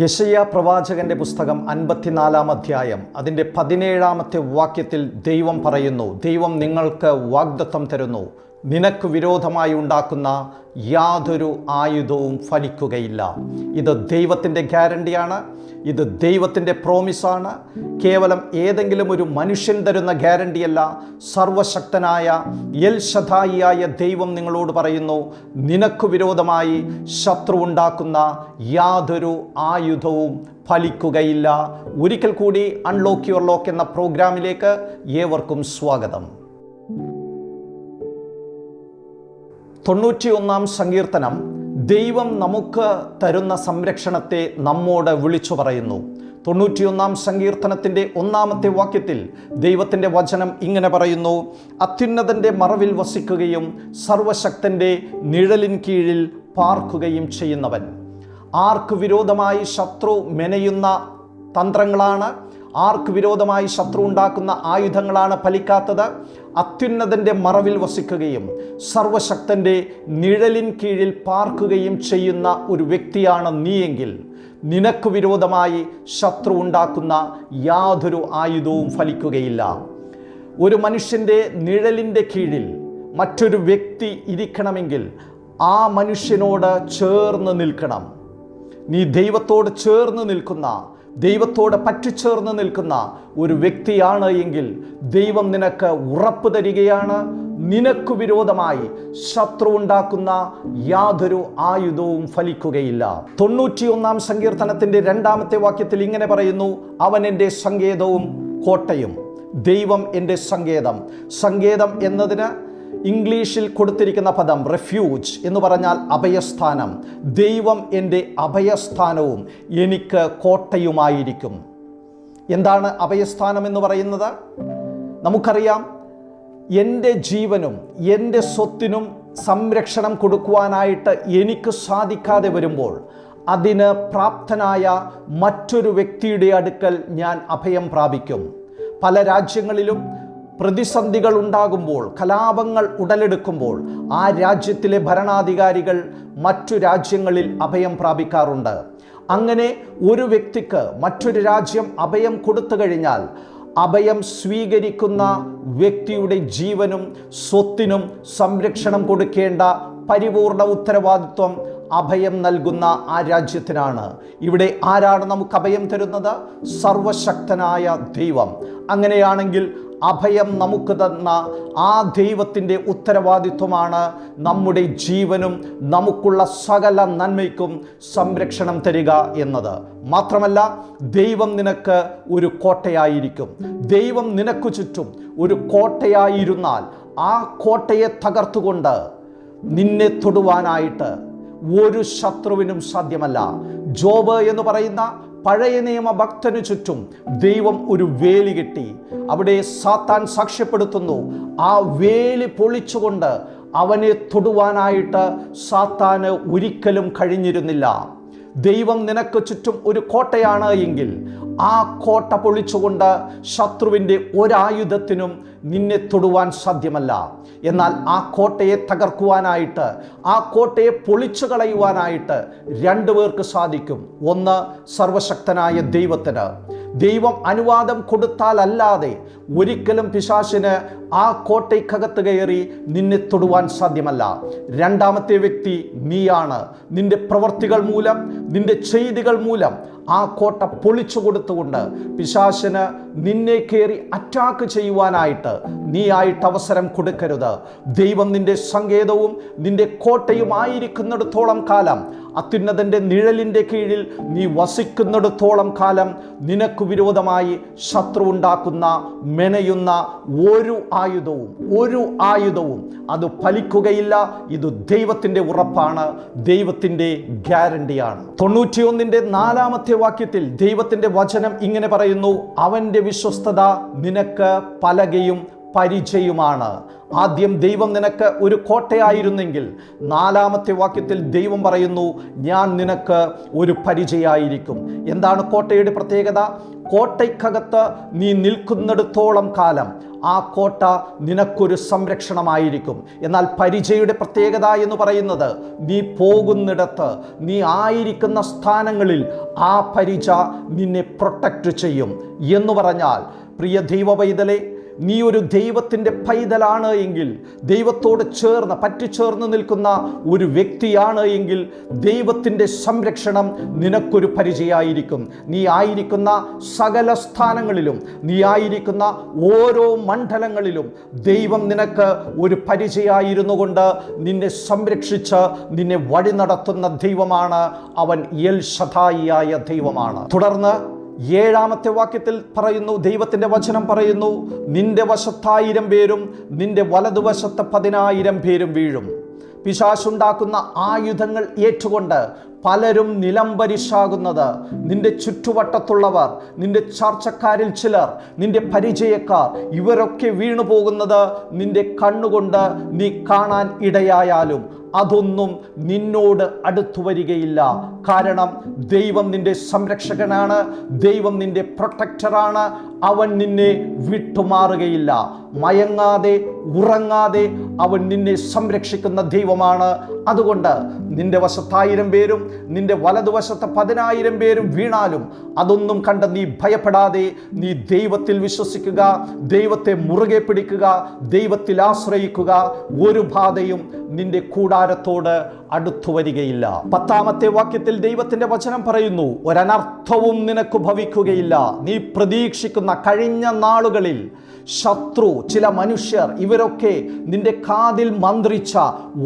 യശയ്യ പ്രവാചകന്റെ പുസ്തകം അൻപത്തിനാലാം അധ്യായം. അതിന്റെ പതിനേഴാമത്തെ വാക്യത്തിൽ ദൈവം പറയുന്നു ദൈവം നിങ്ങൾക്ക് വാഗ്ദത്തം തരുന്നു. നിനക്ക് വിരോധമായി ഉണ്ടാക്കുന്ന യാതൊരു ആയുധവും ഫലിക്കുകയില്ല. ഇത് ദൈവത്തിന്റെ ഗ്യാരണ്ടിയാണ്. ഇത് ദൈവത്തിന്റെ പ്രോമിസാണ്. കേവലം ഏതെങ്കിലും ഒരു മനുഷ്യൻ തരുന്ന ഗ്യാരണ്ടിയല്ല. സർവശക്തനായ എൽ ശതായിയായ ദൈവം നിങ്ങളോട് പറയുന്നു നിനക്ക് വിരോധമായി ശത്രു ഉണ്ടാക്കുന്ന യാതൊരു ആയുധവും ഫലിക്കുകയില്ല. ഒരിക്കൽ കൂടി അൺലോക്ക് യുവർ ലോക്ക് എന്ന പ്രോഗ്രാമിലേക്ക് ഏവർക്കും സ്വാഗതം. തൊണ്ണൂറ്റിയൊന്നാം സങ്കീർത്തനം ദൈവം നമുക്ക് തരുന്ന സംരക്ഷണത്തെ നമ്മോട് വിളിച്ചു പറയുന്നു. തൊണ്ണൂറ്റിയൊന്നാം സങ്കീർത്തനത്തിന്റെ ഒന്നാമത്തെ വാക്യത്തിൽ ദൈവത്തിന്റെ വചനം ഇങ്ങനെ പറയുന്നു അത്യുന്നതന്റെ മറവിൽ വസിക്കുകയും സർവശക്തന്റെ നിഴലിൻ കീഴിൽ പാർക്കുകയും ചെയ്യുന്നവൻ. ആർക്ക് വിരോധമായി ശത്രു മെനയുന്ന തന്ത്രങ്ങളാണ്? ആർക്ക് വിരോധമായി ശത്രു ഉണ്ടാക്കുന്ന ആയുധങ്ങളാണ് ഫലിക്കാത്തത്? അത്യുന്നതന്റെ മറവിൽ വസിക്കുകയും സർവശക്തന്റെ നിഴലിൻ കീഴിൽ പാർക്കുകയും ചെയ്യുന്ന ഒരു വ്യക്തിയാണ് നീയെങ്കിൽ. നിനക്ക് വിരോധമായി ശത്രു ഉണ്ടാക്കുന്ന യാതൊരു ആയുധവും ഫലിക്കുകയില്ല. ഒരു മനുഷ്യന്റെ നിഴലിന്റെ കീഴിൽ മറ്റൊരു വ്യക്തി ഇരിക്കണമെങ്കിൽ ആ മനുഷ്യനോട് ചേർന്ന് നിൽക്കണം. നീ ദൈവത്തോട് ചേർന്ന് നിൽക്കുന്ന ദൈവത്തോട് പറ്റിച്ചേർന്ന് നിൽക്കുന്ന ഒരു വ്യക്തിയാണ് എങ്കിൽ ദൈവം നിനക്ക് ഉറപ്പ് തരികയാണ്. നിനക്ക് വിരോധമായി ശത്രു ഉണ്ടാക്കുന്ന യാതൊരു ആയുധവും ഫലിക്കുകയില്ല. തൊണ്ണൂറ്റിയൊന്നാം സങ്കീർത്തനത്തിന്റെ രണ്ടാമത്തെ വാക്യത്തിൽ ഇങ്ങനെ പറയുന്നു അവൻ എന്റെ സങ്കേതവും കോട്ടയും. ദൈവം എന്റെ സങ്കേതം. സങ്കേതം എന്നതിന് ഇംഗ്ലീഷിൽ കൊടുത്തിരിക്കുന്ന പദം റെഫ്യൂജ് എന്ന് പറഞ്ഞാൽ അഭയസ്ഥാനം. ദൈവം എന്റെ അഭയസ്ഥാനവും എനിക്ക് കോട്ടയുമായിരിക്കും. എന്താണ് അഭയസ്ഥാനം എന്ന് പറയുന്നത്? നമുക്കറിയാം എന്റെ ജീവനും എന്റെ സ്വത്തിനും സംരക്ഷണം കൊടുക്കുവാനായിട്ട് എനിക്ക് സാധിക്കാതെ വരുമ്പോൾ അതിന് പ്രാപ്തനായ മറ്റൊരു വ്യക്തിയുടെ അടുക്കൽ ഞാൻ അഭയം പ്രാപിക്കും. പല രാജ്യങ്ങളിലും പ്രതിസന്ധികൾ ഉണ്ടാകുമ്പോൾ കലാപങ്ങൾ ഉടലെടുക്കുമ്പോൾ ആ രാജ്യത്തിലെ ഭരണാധികാരികൾ മറ്റു രാജ്യങ്ങളിൽ അഭയം പ്രാപിക്കാറുണ്ട്. അങ്ങനെ ഒരു വ്യക്തിക്ക് മറ്റൊരു രാജ്യം അഭയം കൊടുത്തു കഴിഞ്ഞാൽ അഭയം സ്വീകരിക്കുന്ന വ്യക്തിയുടെ ജീവനും സ്വത്തിനും സംരക്ഷണം കൊടുക്കേണ്ട പരിപൂർണ ഉത്തരവാദിത്വം അഭയം നൽകുന്ന ആ രാജ്യത്തിനാണ്. ഇവിടെ ആരാണ് നമുക്ക് അഭയം തരുന്നത്? സർവശക്തനായ ദൈവം. അങ്ങനെയാണെങ്കിൽ അഭയം നമുക്ക് തന്ന ആ ദൈവത്തിന്റെ ഉത്തരവാദിത്വമാണ് നമ്മുടെ ജീവനും നമുക്കുള്ള സകല നന്മയ്ക്കും സംരക്ഷണം തരിക എന്നത്. മാത്രമല്ല ദൈവം നിനക്ക് ഒരു കോട്ടയായിരിക്കും. ദൈവം നിനക്കു ചുറ്റും ഒരു കോട്ടയായിരുന്നാൽ ആ കോട്ടയെ തകർത്തുകൊണ്ട് നിന്നെ തൊടുവാനായിട്ട് ഒരു ശത്രുവിനും സാധ്യമല്ല. ജോബ് എന്ന് പറയുന്ന പഴയ നിയമ ഭക്തന് ചുറ്റും ദൈവം ഒരു വേലി കെട്ടി അവിടെ സാത്താൻ സാക്ഷ്യപ്പെടുത്തുന്നു. ആ വേലി പൊളിച്ചുകൊണ്ട് അവനെ തൊടുവാനായിട്ട് സാത്താന് ഒരിക്കലും കഴിഞ്ഞിരുന്നില്ല. ദൈവം നിനക്ക് ചുറ്റും ഒരു കോട്ടയാണ് എങ്കിൽ ആ കോട്ട പൊളിച്ചുകൊണ്ട് ശത്രുവിന്റെ ഒരായുധത്തിനും നിന്നെ തൊടുവാൻ സാധ്യമല്ല. എന്നാൽ ആ കോട്ടയെ തകർക്കുവാനായിട്ട് ആ കോട്ടയെ പൊളിച്ചു കളയുവാനായിട്ട് രണ്ടു പേർക്ക് സാധിക്കും. ഒന്ന് സർവശക്തനായ ദൈവത്തിന്. ദൈവം അനുവാദം കൊടുത്താലല്ലാതെ ഒരിക്കലും പിശാശിന് ആ കോട്ടയ്ക്കകത്ത് കയറി നിന്നെ തൊടുവാൻ സാധ്യമല്ല. രണ്ടാമത്തെ വ്യക്തി നീയാണ്. നിന്റെ പ്രവർത്തികൾ മൂലം നിന്റെ ചെയ്തികൾ മൂലം ആ കോട്ട പൊളിച്ചു കൊടുത്തുകൊണ്ട് പിശാശിന് നിന്നെ കയറി അറ്റാക്ക് ചെയ്യുവാനായിട്ട് നീ ആയിട്ട് അവസരം കൊടുക്കരുത്. ദൈവം നിന്റെ സങ്കേതവും നിന്റെ കോട്ടയും ആയിരിക്കുന്നിടത്തോളം കാലം അത്യുന്നതന്റെ നിഴലിന്റെ കീഴിൽ നീ വസിക്കുന്നിടത്തോളം കാലം നിനക്ക് വിരോധമായി ശത്രു ഉണ്ടാക്കുന്ന മെനയുന്ന ഒരു ആയുധവും ഒരു ആയുധവും അത് ഫലിക്കുകയില്ല. ഇത് ദൈവത്തിന്റെ ഉറപ്പാണ് ദൈവത്തിന്റെ ഗ്യാരണ്ടിയാണ്. തൊണ്ണൂറ്റിയൊന്നിന്റെ നാലാമത്തെ വാക്യത്തിൽ ദൈവത്തിന്റെ വചനം ഇങ്ങനെ പറയുന്നു അവന്റെ വിശ്വസ്തത നിനക്ക് പലകയും പരിചയമാണ്. ആദ്യം ദൈവം നിനക്ക് ഒരു കോട്ടയായിരുന്നെങ്കിൽ നാലാമത്തെ വാക്യത്തിൽ ദൈവം പറയുന്നു ഞാൻ നിനക്ക് ഒരു പരിചയമായിരിക്കും എന്താണ് കോട്ടയുടെ പ്രത്യേകത? കോട്ടയ്ക്കകത്ത് നീ നിൽക്കുന്നിടത്തോളം കാലം ആ കോട്ട നിനക്കൊരു സംരക്ഷണമായിരിക്കും. എന്നാൽ പരിചയുടെ പ്രത്യേകത എന്ന് പറയുന്നത് നീ പോകുന്നിടത്ത് നീ ആയിരിക്കുന്ന സ്ഥാനങ്ങളിൽ ആ പരിച നിന്നെ പ്രൊട്ടക്റ്റ് ചെയ്യും. എന്ന് പറഞ്ഞാൽ പ്രിയ ദൈവവൈതലെ നീ ഒരു ദൈവത്തിന്റെ പൈതലാണ് എങ്കിൽ ദൈവത്തോട് ചേർന്ന് പറ്റിച്ചേർന്ന് നിൽക്കുന്ന ഒരു വ്യക്തിയാണ് എങ്കിൽ ദൈവത്തിന്റെ സംരക്ഷണം നിനക്കൊരു പരിചയമായിരിക്കും നീ ആയിരിക്കുന്ന സകല സ്ഥാനങ്ങളിലും നീ ആയിരിക്കുന്ന ഓരോ മണ്ഡലങ്ങളിലും ദൈവം നിനക്ക് ഒരു പരിചയമായിരുന്നു കൊണ്ട് നിന്നെ സംരക്ഷിച്ച് നിന്നെ വഴി നടത്തുന്ന ദൈവമാണ് അവൻ യൽ ശതായിയായ ദൈവമാണ്. തുടർന്ന് ഏഴാമത്തെ വാക്യത്തിൽ പറയുന്നു ദൈവത്തിന്റെ വചനം പറയുന്നു നിന്റെ വശത്തായിരം പേരും നിന്റെ വലതുവശത്ത് പതിനായിരം പേരും വീഴും. പിശാശുണ്ടാക്കുന്ന ആയുധങ്ങൾ ഏറ്റുകൊണ്ട് പലരും നിലംപരിശാകുന്നത്. നിന്റെ ചുറ്റുവട്ടത്തുള്ളവർ നിന്റെ ചർച്ചക്കാരിൽ ചിലർ നിന്റെ പരിചയക്കാർ ഇവരൊക്കെ വീണുപോകുന്നത് നിന്റെ കണ്ണുകൊണ്ട് നീ കാണാൻ ഇടയായാലും അതൊന്നും നിന്നോട് അടുത്തു വരികയില്ല. കാരണം ദൈവം നിന്റെ സംരക്ഷകനാണ് ദൈവം നിന്റെ പ്രൊട്ടക്ടറാണ് അവൻ നിന്നെ വിട്ടുമാറുകയില്ല. മയങ്ങാതെ ഉറങ്ങാതെ അവൻ നിന്നെ സംരക്ഷിക്കുന്ന ദൈവമാണ്. അതുകൊണ്ട് നിന്റെ വശത്തായിരം പേരും നിന്റെ വലതുവശത്ത് പതിനായിരം പേരും വീണാലും അതൊന്നും കണ്ട് നീ ഭയപ്പെടാതെ നീ ദൈവത്തിൽ വിശ്വസിക്കുക ദൈവത്തെ മുറുകെ പിടിക്കുക ദൈവത്തിൽ ആശ്രയിക്കുക. ഒരു ബാധയും നിന്റെ കൂടാരത്തോട് അടുത്തു വരികയില്ല. പത്താമത്തെ വാക്യത്തിൽ ദൈവത്തിന്റെ വചനം പറയുന്നു ഒരനർത്ഥവും നിനക്ക് ഭവിക്കുകയില്ല. നീ പ്രതീക്ഷിക്കുന്ന കഴിഞ്ഞ നാളുകളിൽ ശത്രു ചില മനുഷ്യർ ഇവരൊക്കെ നിന്റെ കാതിൽ മന്ത്രിച്ച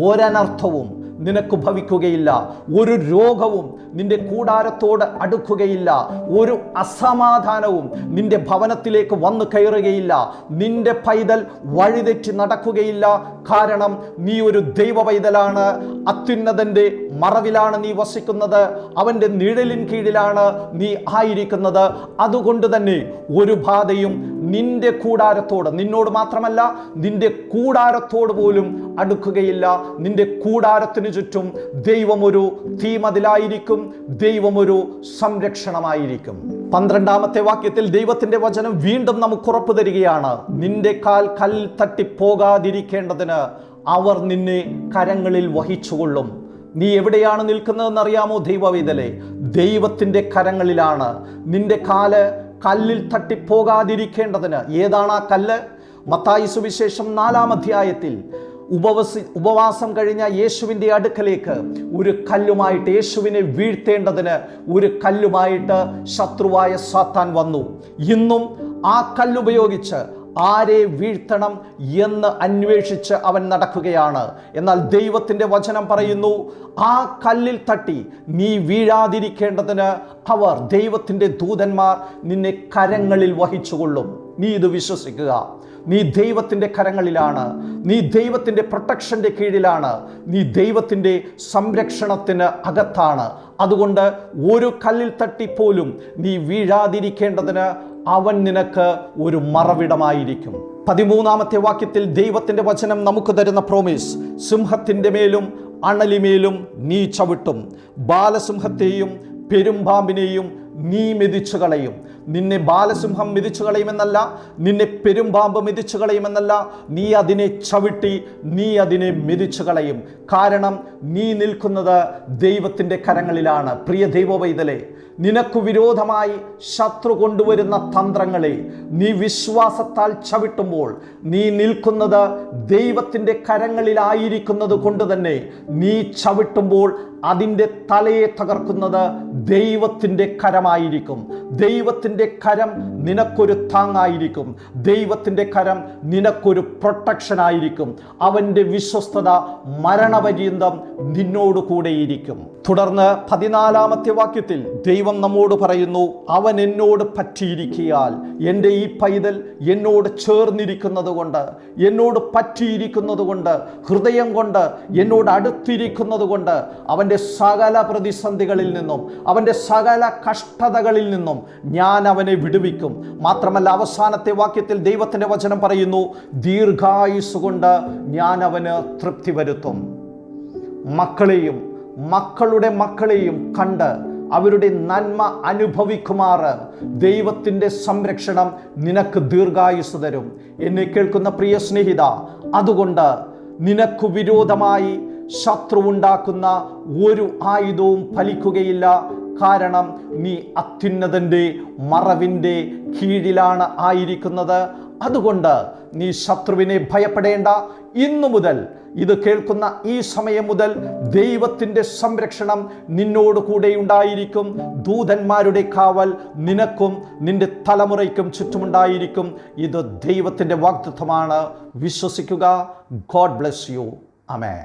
ഒരനർത്ഥവും നിനക്ക് ഭവിക്കുകയില്ല ഒരു രോഗവും നിന്റെ കൂടാരത്തോട് അടുക്കുകയില്ല. ഒരു അസമാധാനവും നിന്റെ ഭവനത്തിലേക്ക് വന്നു കയറുകയില്ല. നിന്റെ പൈതൽ വഴിതെറ്റി നടക്കുകയില്ല. കാരണം നീ ഒരു ദൈവ പൈതലാണ് അത്യുന്നതന്റെ മറവിലാണ് നീ വസിക്കുന്നത്. അവന്റെ നിഴലിൻ കീഴിലാണ് നീ ആയിരിക്കുന്നത്. അതുകൊണ്ട് തന്നെ ഒരു ബാധയും നിന്റെ കൂടാരത്തോട് നിന്നോട് മാത്രമല്ല നിന്റെ കൂടാരത്തോട് പോലും അടുക്കുകയില്ല. നിന്റെ കൂടാരത്തിന് ചുറ്റും ദൈവമൊരു തീമതിലായിരിക്കും ദൈവമൊരു സംരക്ഷണമായിരിക്കും. പന്ത്രണ്ടാമത്തെ വാക്യത്തിൽ ദൈവത്തിന്റെ വചനം വീണ്ടും നമുക്ക് ഉറപ്പ് തരികയാണ്. നിന്റെ കാൽ കൽ തട്ടി പോകാതിരിക്കേണ്ടതിന് അവർ നിന്നെ കരങ്ങളിൽ വഹിച്ചുകൊള്ളും. നീ എവിടെയാണ് നിൽക്കുന്നതെന്ന് അറിയാമോ ദൈവവേദലെ? ദൈവത്തിന്റെ കരങ്ങളിലാണ്. നിന്റെ കാൽ കല്ലിൽ തട്ടിപ്പോകാതിരിക്കേണ്ടതിന് ഏതാണ് ആ കല്ല്? മത്തായി സുവിശേഷം നാലാം അധ്യായത്തിൽ ഉപവസി ഉപവാസം കഴിഞ്ഞ യേശുവിന്റെ അടുക്കലേക്ക് ഒരു കല്ലുമായിട്ട് യേശുവിനെ വീഴ്ത്തേണ്ടതിന് ഒരു കല്ലുമായിട്ട് ശത്രുവായ സാത്താൻ വന്നു. ഇന്നും ആ കല്ലുപയോഗിച്ച് ആരെ വീഴ്ത്തണം എന്ന് അന്വേഷിച്ച് അവൻ നടക്കുകയാണ്. എന്നാൽ ദൈവത്തിന്റെ വചനം പറയുന്നു ആ കല്ലിൽ തട്ടി നീ വീഴാതിരിക്കേണ്ടതിന് അവർ ദൈവത്തിന്റെ ദൂതന്മാർ നിന്നെ കരങ്ങളിൽ വഹിച്ചുകൊള്ളും. നീ ഇത് വിശ്വസിക്കുക. നീ ദൈവത്തിന്റെ കരങ്ങളിലാണ്. നീ ദൈവത്തിന്റെ പ്രൊട്ടക്ഷന്റെ കീഴിലാണ്. നീ ദൈവത്തിന്റെ സംരക്ഷണത്തിന് അകത്താണ്. അതുകൊണ്ട് ഒരു കല്ലിൽ തട്ടിപ്പോലും നീ വീഴാതിരിക്കേണ്ടതിന് അവൻ നിനക്ക് ഒരു മറവിടമായിരിക്കും. പതിമൂന്നാമത്തെ വാക്യത്തിൽ ദൈവത്തിന്റെ വചനം നമുക്ക് തരുന്ന പ്രോമിസ് സിംഹത്തിന്റെ മേലും അണലിമേലും നീ ചവിട്ടും. ബാലസിംഹത്തെയും പെരുമ്പാമ്പിനെയും നീ മെതിച്ചു കളയും. നിന്നെ ബാലസിംഹം മെതിച്ചു കളയുമെന്നല്ല നിന്നെ പെരുമ്പാമ്പ് മെതിച്ചു കളയുമെന്നല്ല. നീ അതിനെ ചവിട്ടി നീ അതിനെ മെതിച്ചു കളയും. കാരണം നീ നിൽക്കുന്നത് ദൈവത്തിന്റെ കരങ്ങളിലാണ്. പ്രിയ ദൈവവൈതലെ നിനക്കു വിരോധമായി ശത്രു കൊണ്ടുവരുന്ന തന്ത്രങ്ങളെ നീ വിശ്വാസത്താൽ ചവിട്ടുമ്പോൾ നീ നിൽക്കുന്നത് ദൈവത്തിന്റെ കരങ്ങളിലായിരിക്കുന്നത് കൊണ്ട് തന്നെ നീ ചവിട്ടുമ്പോൾ അതിന്റെ തലയെ തകർക്കുന്നത് ദൈവത്തിന്റെ കരമായിരിക്കും. ദൈവത്തിന്റെ കരം നിനക്കൊരു താങ്ങായിരിക്കും. ദൈവത്തിന്റെ കരം നിനക്കൊരു പ്രൊട്ടക്ഷൻ ആയിരിക്കും അവന്റെ വിശ്വസ്തത മരണപര്യന്തം നിന്നോട് കൂടെയിരിക്കും തുടർന്ന് പതിനാലാമത്തെ വാക്യത്തിൽ ദൈവം നമ്മോട് പറയുന്നു അവൻ എന്നോട് പറ്റിയിരിക്കിയാൽ എന്റെ ഈ പൈതൽ എന്നോട് ചേർന്നിരിക്കുന്നത് കൊണ്ട് എന്നോട് പറ്റിയിരിക്കുന്നത് കൊണ്ട് ഹൃദയം കൊണ്ട് എന്നോട് അടുത്തിരിക്കുന്നത് കൊണ്ട് അവന്റെ സകല പ്രതിസന്ധികളിൽ നിന്നും അവന്റെ സകല കഷ്ടതകളിൽ നിന്നും ഞാൻ അവനെ വിടുവിക്കും. മാത്രമല്ല അവസാനത്തെ വാക്യത്തിൽ ദൈവത്തിന്റെ വചനം പറയുന്നു ദീർഘായുസ് കൊണ്ട് ഞാൻ അവന് തൃപ്തി വരുത്തും. മക്കളെയും മക്കളുടെ മക്കളെയും കണ്ട് അവരുടെ നന്മ അനുഭവിക്കുമാർ ദൈവത്തിന്റെ സംരക്ഷണം നിനക്ക് ദീർഘായുസ് തരും. എന്നെ കേൾക്കുന്ന പ്രിയ സ്നേഹിത അതുകൊണ്ട് നിനക്ക് വിരോധമായി ശത്രു ഉണ്ടാക്കുന്ന ഒരു ആയുധവും ഫലിക്കുകയില്ല. കാരണം നീ അത്യുന്നതന്റെ മറവിന്റെ കീഴിലാണ് ആയിരിക്കുന്നത്. അതുകൊണ്ട് നീ ശത്രുവിനെ ഭയപ്പെടേണ്ട. ഇന്നു മുതൽ ഇത് കേൾക്കുന്ന ഈ സമയം മുതൽ ദൈവത്തിന്റെ സംരക്ഷണം നിന്നോട് കൂടെ ഉണ്ടായിരിക്കും. ദൂതന്മാരുടെ കാവൽ നിനക്കും നിന്റെ തലമുറയ്ക്കും ചുറ്റുമുണ്ടായിരിക്കും. ഇത് ദൈവത്തിന്റെ വാഗ്ദത്വമാണ് വിശ്വസിക്കുക. God bless you. അമേ